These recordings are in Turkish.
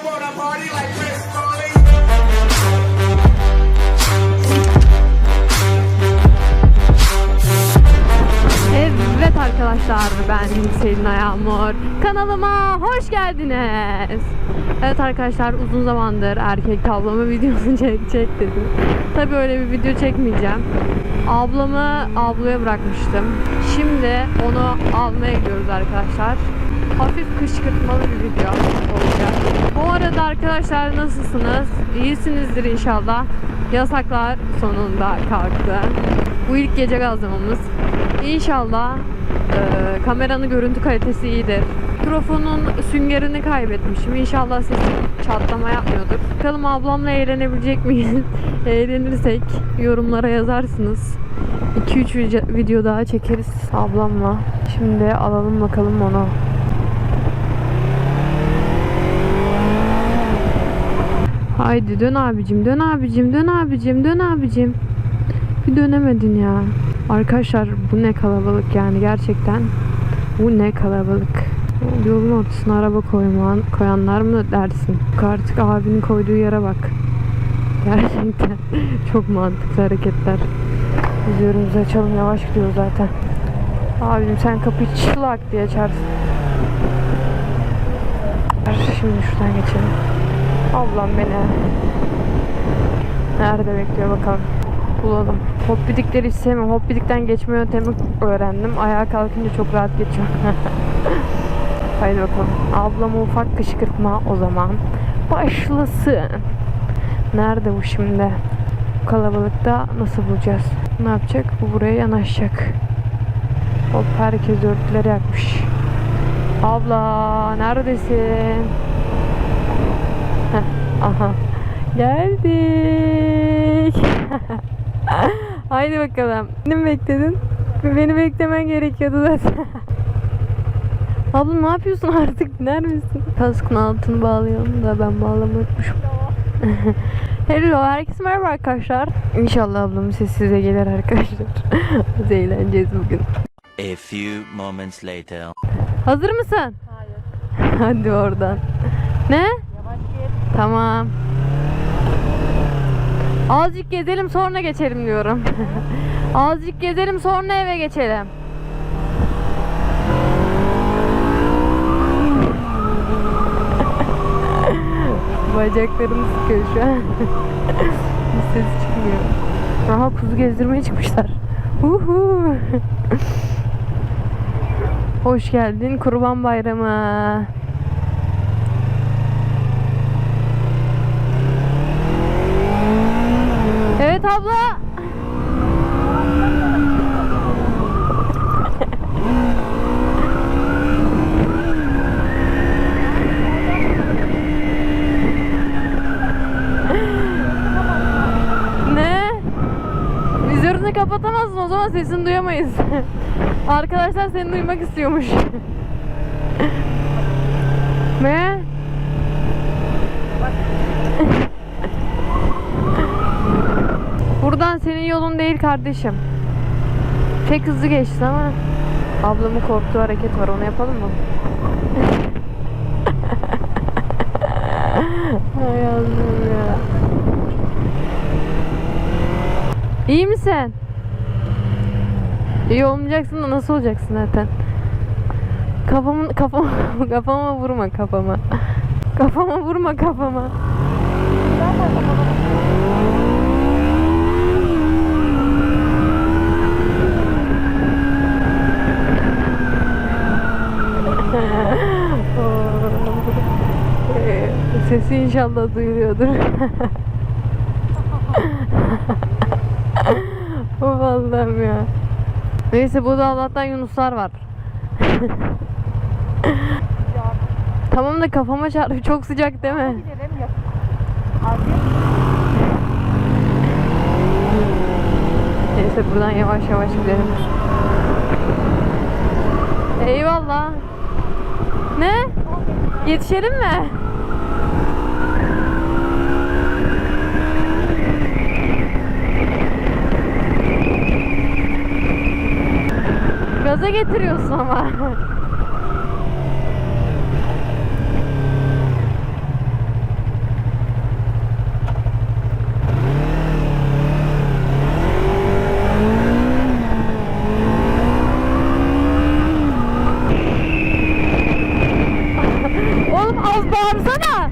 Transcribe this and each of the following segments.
about a party like Evet arkadaşlar ben Selin Ayağmur. Kanalıma hoş geldiniz. Evet arkadaşlar uzun zamandır erkek tablama videosu çekecek dedim. Tabi öyle bir video çekmeyeceğim. Ablamı ablaya bırakmıştım. Şimdi onu almaya gidiyoruz arkadaşlar. Hafif kışkırtmalı bir video olacak. Bu arada arkadaşlar nasılsınız? İyisinizdir inşallah. Yasaklar sonunda kalktı. Bu ilk gece gazlamamız. İnşallah e, kameranın görüntü kalitesi iyidir. Mikrofonun süngerini kaybetmişim. İnşallah sesim çatlama yapmıyordur. Bakalım ablamla eğlenebilecek miyiz? Eğlenirsek yorumlara yazarsınız. 2-3 video daha çekeriz ablamla. Şimdi alalım bakalım onu. Haydi dön abicim, dön abicim, dön abicim, dön abicim. Bir dönemedin ya. Arkadaşlar bu ne kalabalık yani gerçekten. Bu ne kalabalık. Yolun ortasına araba koyman, koyanlar mı dersin? Artık abinin koyduğu yere bak. Gerçekten çok mantıklı hareketler. Biz açalım yavaş gidiyor zaten. Abim sen kapıyı çılak diye açarsın. Şimdi şuradan geçelim. Ablam beni nerede bekliyor bakalım. Bulalım. Hoppidikleri hiç sevmiyorum. Hoppidikten geçme yöntemi öğrendim. Ayağa kalkınca çok rahat geçiyorum. Haydi bakalım. Ablama ufak kışkırtma o zaman. Başlasın. Nerede bu şimdi? Bu kalabalıkta nasıl bulacağız? Ne yapacak? Bu buraya yanaşacak. Hop herkes örtüleri yakmış. Abla neredesin? Heh, aha. Geldik. Haydi bakalım. Beni mi bekledin? Beni beklemen gerekiyordu zaten. Abla ne yapıyorsun artık? Neredesin? Kaskın altını bağlayalım da ben bağlamayı unutmuşum. Hello, herkese merhaba arkadaşlar. İnşallah ablamın sesi size gelir arkadaşlar. Biz eğleneceğiz bugün. A few moments later. Hazır mısın? Hayır. Hadi oradan. Ne? Yavaş git. Tamam. Azıcık gezelim sonra geçelim diyorum. Azıcık gezelim sonra eve geçelim. Bacaklarım sıkıyor şu an. Bir ses çıkmıyor. Aha kuzu gezdirmeye çıkmışlar. Uhu. Hoş geldin Kurban Bayramı. Evet abla. ne? Vizörünü zaman sesini duyamayız. Arkadaşlar seni duymak istiyormuş. ne? Buradan senin yolun değil kardeşim. Pek hızlı geçti ama ablamın korktuğu hareket var onu yapalım mı? Hay Allah'ım ya. İyi misin? İyi olmayacaksın da nasıl olacaksın zaten? Kafamın kafama kafama vurma kafama. Kafama vurma kafama. Sesi inşallah duyuluyordur. Allah'ım ya. Neyse burada Allah'tan Yunuslar var. tamam da kafama çarpıyor. Çok sıcak değil mi? Neyse buradan yavaş yavaş gidelim. Eyvallah. Ne? Yetişelim mi? getiriyorsun ama. Oğlum az bağırsana.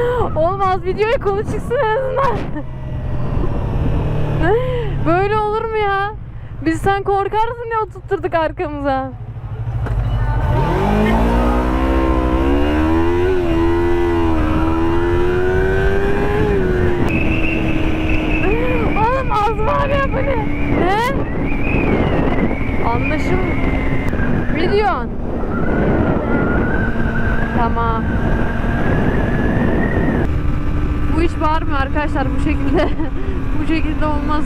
Olmaz videoya konu çıksın en azından. Böyle olur mu ya? Biz sen korkarsın diye oturtturduk arkamıza. Oğlum az var ya bu ne? Ne? Anlaşım. Milyon. Tamam. Bu iş bağırmıyor arkadaşlar bu şekilde. bu şekilde olmaz.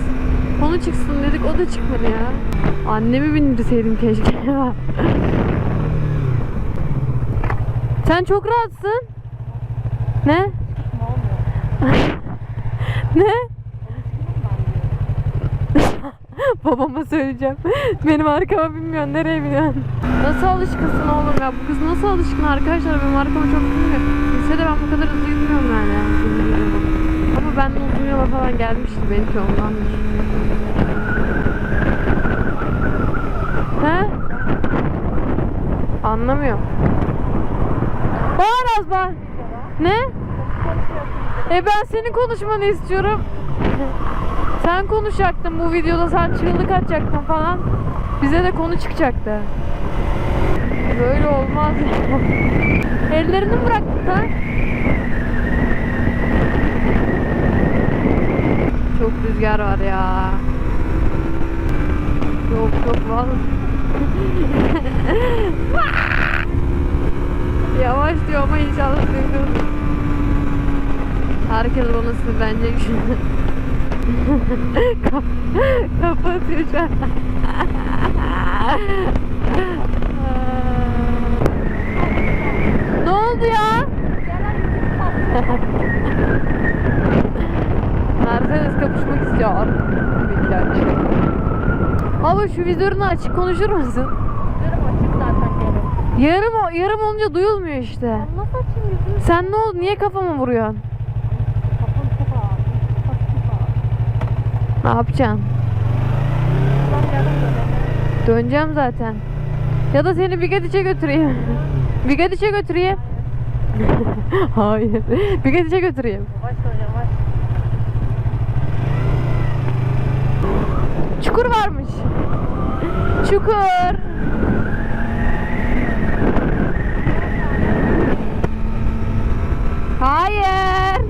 Konu çıksın dedik o da çıkmadı ya. Annemi bindirseydim keşke. Sen çok rahatsın. Ne? ne? Babama söyleyeceğim. Benim arkama binmiyorsun. Nereye biniyorsun? Nasıl alışkınsın oğlum ya? Bu kız nasıl alışkın arkadaşlar? Benim arkama çok binmiyor. Lisede ben bu kadar hızlı gitmiyorum yani. Ama ben de uzun yola falan gelmiştim. Belki ondandır. He? Anlamıyorum. Bağır az bağır. Ne? E ben senin konuşmanı istiyorum. Sen konuşacaktın bu videoda sen çığlık atacaktın falan. Bize de konu çıkacaktı. Böyle olmaz. Ellerini mi bıraktın ha? Çok rüzgar var ya. Çok çok var. Yavaş diyor ama inşallah duydum. Herkes bana sinirlenecek şimdi. Kap kapatıyor şu an. ne oldu ya? Mercedes kapışmak istiyor. Ama şu vizörünü açık konuşur musun? Yarım açık zaten yarım. Yarım, yarım olunca duyulmuyor işte. Nasıl açayım yüzünü? Sen ne oldu? Niye kafama vuruyorsun? Kafam çok ağır. Kafam çok ağır. Ne yapacaksın? Döneceğim zaten. Ya da seni Bigadiç'e götüreyim. Bigadiç'e götüreyim. Hayır. Bigadiç'e götüreyim. Yavaş ol yavaş. Çukur varmış. Çukur. Hayır.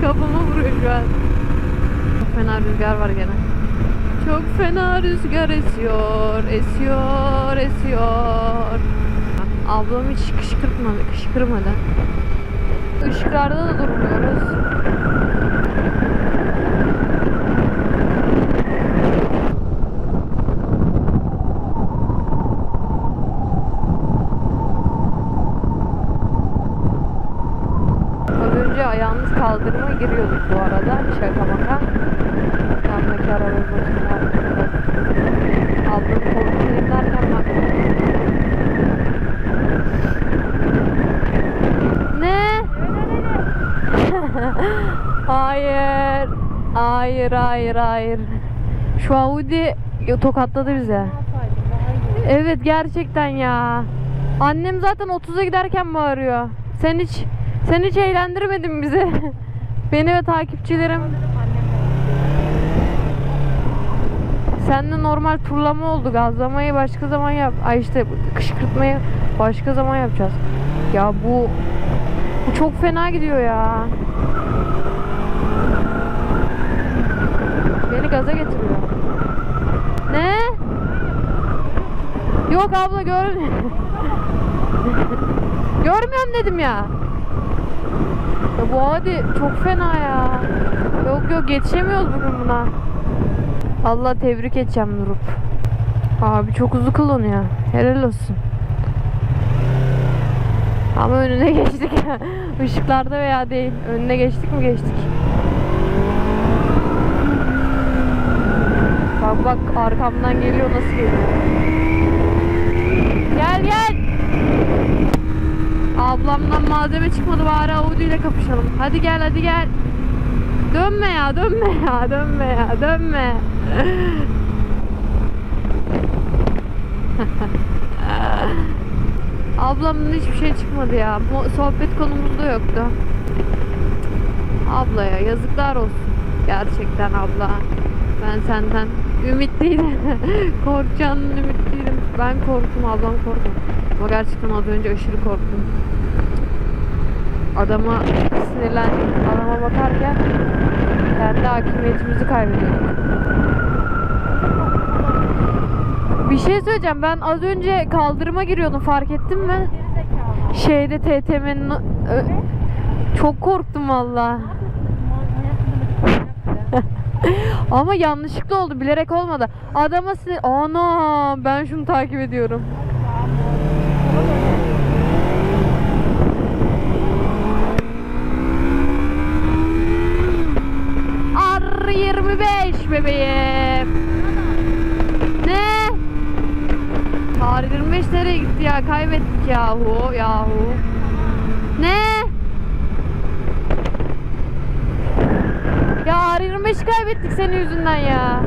Kafama vuruyor şu an. Çok fena rüzgar var gene. Çok fena rüzgar esiyor, esiyor, esiyor. Ablam hiç kışkırtmadı, kışkırmadı. Işıklarda da durmuyoruz. Az önce ayağımız kaldırıma giriyorduk bu arada. Şaka maka. Yanındaki arabanın başına Ablamın kolunu dinlerken bak. Ne? Hayır. Hayır, hayır, hayır. Şu Audi tokatladı bize. Evet gerçekten ya. Annem zaten 30'a giderken bağırıyor. Sen hiç sen hiç eğlendirmedin bizi. Beni ve takipçilerim. Seninle normal turlama oldu. Gazlamayı başka zaman yap. Ay işte kışkırtmayı başka zaman yapacağız. Ya bu bu çok fena gidiyor ya. Beni gaza getiriyor. Ne? Yok abla görmüyorum. Görmüyorum dedim ya. Ya bu hadi çok fena ya. Yok yok yetişemiyoruz bugün buna. Allah tebrik edeceğim Nurup. Abi çok hızlı kullanıyor. Helal olsun. Ama önüne geçtik. Işıklarda veya değil. Önüne geçtik mi geçtik. Bak arkamdan geliyor nasıl geliyor. Gel gel. Ablamdan malzeme çıkmadı bari Audi ile kapışalım. Hadi gel hadi gel. Dönme ya dönme ya dönme ya dönme. Ablamdan hiçbir şey çıkmadı ya. Sohbet konumuz da yoktu. Ablaya yazıklar olsun. Gerçekten abla. Ben senden ümitliydim. Korkacağından ümitliydim. Ben korktum, ablam korktum. Ama gerçekten az önce aşırı korktum. Adama sinirlendim. Adama bakarken kendi hakimiyetimizi kaybediyorduk. Bir şey söyleyeceğim. Ben az önce kaldırıma giriyordum. Fark ettin mi? Şeyde TTM'nin çok korktum valla. Ama yanlışlıkla oldu. Bilerek olmadı. Adama sinir... Ana ben şunu takip ediyorum. R25 bebeğim. Ne? R25 nereye gitti ya? Kaybettik yahu yahu. Ne? Ya R25'i kaybettik senin yüzünden ya.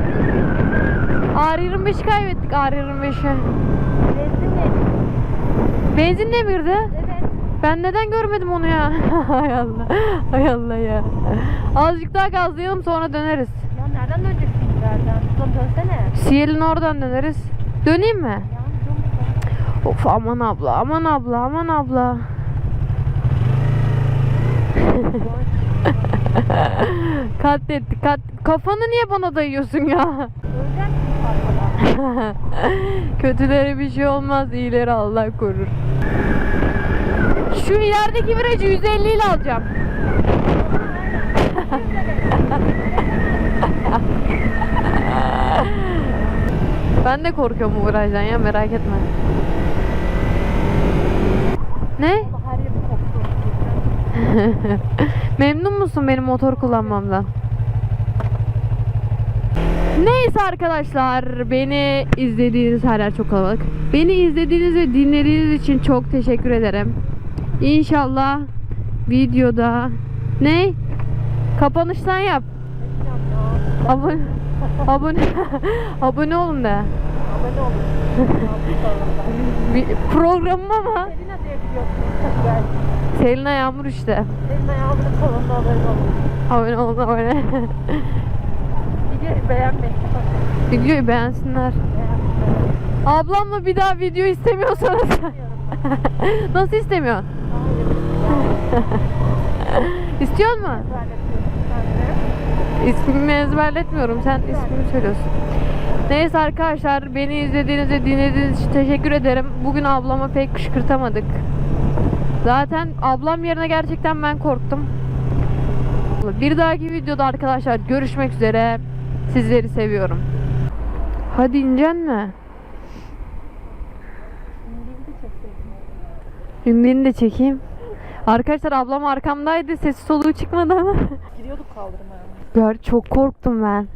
R25'i kaybettik R25'i. Benzinle mi girdi? Evet. Ben neden görmedim onu ya? Hay Allah. Hay Allah ya. Azıcık daha gazlayalım sonra döneriz. Ya nereden döneceksin nereden? Şuradan dönsene. Siyel'in oradan döneriz. Döneyim mi? Ya Of aman abla, aman abla, aman abla. Katlettik, kat. Kafanı niye bana dayıyorsun ya? Kötülere bir şey olmaz, iyileri Allah korur. Şu ilerideki virajı 150 ile alacağım. ben de korkuyorum bu virajdan ya merak etme. Ne? Memnun musun benim motor kullanmamdan? Neyse arkadaşlar beni izlediğiniz her yer çok kalabalık. Beni izlediğiniz ve dinlediğiniz için çok teşekkür ederim. İnşallah videoda ne? Kapanıştan yap. Abone abone abone olun de. Abone olun. Bir programıma mı? Selina diye biliyorsun. Çok belki. Selina Yağmur işte. Selina Yağmur'un kanalına abone olun. Abone olun abone. Videoyu beğenmeyin. Videoyu beğensinler. Ablamla bir daha video istemiyorsanız Nasıl istemiyorsun? İstiyor mu? İsmimi ezberletmiyorum. Sen ismini söylüyorsun. Neyse arkadaşlar beni izlediğiniz ve dinlediğiniz için teşekkür ederim. Bugün ablama pek kışkırtamadık. Zaten ablam yerine gerçekten ben korktum. Bir dahaki videoda arkadaşlar görüşmek üzere. Sizleri seviyorum. Hadi incen mi? Ünlüğünü de çekeyim. Arkadaşlar ablam arkamdaydı. Sesi soluğu çıkmadı ama. Giriyorduk kaldırmaya. Gör çok korktum ben.